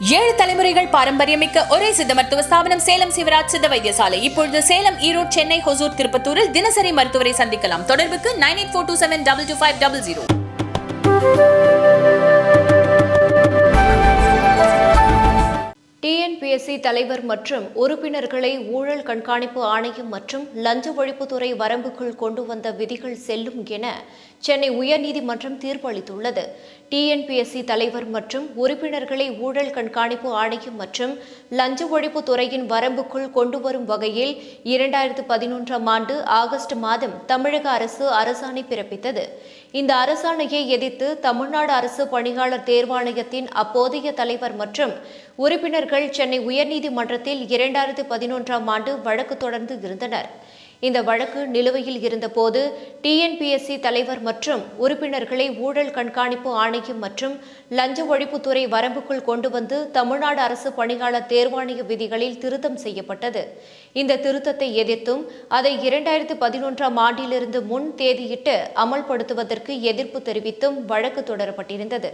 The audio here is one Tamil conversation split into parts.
ஏழு தலைமுறைகள் பாரம்பரியமிக்க ஒரே சித்த மருத்துவ ஸ்தாபனம் சேலம் சிவராஜ் சித்த வைத்தியசாலை. இப்பொழுது சேலம் ஈரோடு சென்னை ஹொசூர் திருப்பத்தூரில் தினசரி மருத்துவரை சந்திக்கலாம். தொடர்புக்கு nine eight four two seven double two five double zero. CBSE தலைவர் மற்றும் உறுப்பினர்களை ஊழல் கண்காணிப்பு ஆணையம் மற்றும் லஞ்ச ஒழிப்புத்துறை வரம்புக்குள் கொண்டு வந்த விதிகள் செல்லும் என சென்னை உயர்நீதிமன்றம் தீர்ப்பளித்துள்ளது. டிஎன்பிஎஸ்சி தலைவர் மற்றும் உறுப்பினர்களை ஊழல் கண்காணிப்பு ஆணையம் மற்றும் லஞ்ச ஒழிப்புத்துறையின் வரம்புக்குள் கொண்டு வரும் வகையில் இரண்டாயிரத்து பதினொன்றாம் ஆண்டு ஆகஸ்ட் மாதம் தமிழக அரசு அரசாணை பிறப்பித்தது. இந்த அரசாணையை எதிர்த்து தமிழ்நாடு அரசு பணியாளர் தேர்வாணையத்தின் அப்போதைய தலைவர் மற்றும் உறுப்பினர்கள் சென்னை உயர்நீதிமன்றத்தில் இரண்டாயிரத்து பதினொன்றாம் ஆண்டு வழக்கு தொடர்ந்து இருந்தனர். இந்த வழக்கு நிலுவையில் இருந்தபோது டிஎன்பிஎஸ்சி தலைவர் மற்றும் உறுப்பினர்களை ஊழல் கண்காணிப்பு ஆணையம் மற்றும் லஞ்ச ஒழிப்புத்துறை வரம்புக்குள் கொண்டு வந்து தமிழ்நாடு அரசு பணியாளர் தேர்வாணைய விதிகளில் திருத்தம் செய்யப்பட்டது. இந்த திருத்தத்தை எதிர்த்தும் அதை இரண்டாயிரத்து பதினொன்றாம் ஆண்டிலிருந்து முன் தேதியிட்டு அமல்படுத்துவதற்கு எதிர்ப்பு தெரிவித்தும் வழக்கு தொடரப்பட்டிருந்தது.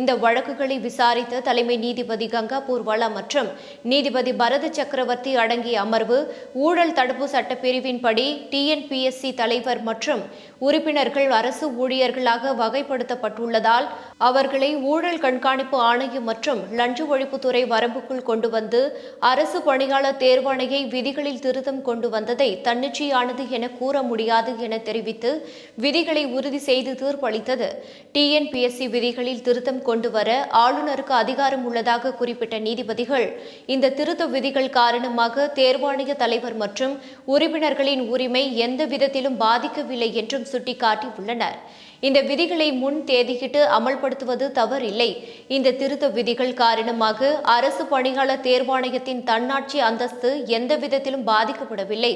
இந்த வழக்குகளை விசாரித்த தலைமை நீதிபதி கங்கா பூர்வாலா மற்றும் நீதிபதி பரத சக்கரவர்த்தி அடங்கிய அமர்வு ஊழல் தடுப்பு சட்டப்பிரிவின்படி டிஎன்பிஎஸ்சி தலைவர் மற்றும் உறுப்பினர்கள் அரசு ஊழியர்களாக வகைப்படுத்தப்பட்டுள்ளதால் அவர்களை ஊழல் கண்காணிப்பு ஆணையம் மற்றும் லஞ்ச ஒழிப்புத்துறை வரம்புக்குள் கொண்டு வந்து அரசு பணியாளர் தேர்வாணையை விதிகளில் திருத்தம் கொண்டு வந்ததை தன்னிச்சையானது என கூற முடியாது என தெரிவித்து விதிகளை உறுதி செய்து தீர்ப்பளித்தது. டிஎன்பிஎஸ்சி விதிகளில் திருத்தம் கொண்டு வர ஆளுநருக்கு அதிகாரம் உள்ளதாக குறிப்பிட்ட நீதிபதிகள் இந்த திருத்த விதிகள் காரணமாக தேர்வாணைய தலைவர் மற்றும் உறுப்பினர்களின் உரிமை எந்த விதத்திலும் பாதிக்கவில்லை என்றும் சுட்டிக்காட்டியுள்ளனர். இந்த விதிகளை முன் தேதியிட்டு அமல்படுத்துவது தவறில்லை. இந்த திருத்த விதிகள் காரணமாக அரசு பணியாளர் தேர்வாணையத்தின் தன்னாட்சி அந்தஸ்து எந்த விதத்திலும் பாதிக்கப்படவில்லை.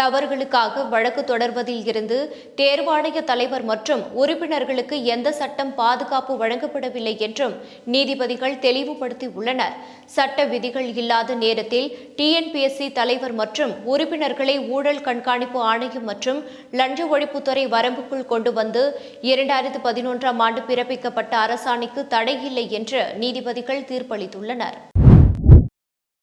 தவறுகளுக்காக வழக்கு தொடர்வதில் இருந்து தேர்வாணைய தலைவர் மற்றும் உறுப்பினர்களுக்கு எந்த சட்டம் பாதுகாப்பு வழங்கப்படவில்லை என்றும் நீதிபதிகள் தெளிவுபடுத்தியுள்ளனர். சட்ட விதிகள் இல்லாத நேரத்தில் டிஎன்பிஎஸ்சி தலைவர் மற்றும் உறுப்பினர்களை ஊழல் கண்காணிப்பு ஆணையம் மற்றும் லஞ்ச ஒழிப்புத்துறை வரம்புக்குள் கொண்டு வந்து இரண்டாயிரத்து பதினொன்றாம் ஆண்டு பிறப்பிக்கப்பட்ட அரசாணைக்கு தடையில்லை என்று நீதிபதிகள் தீர்ப்பளித்துள்ளனர்.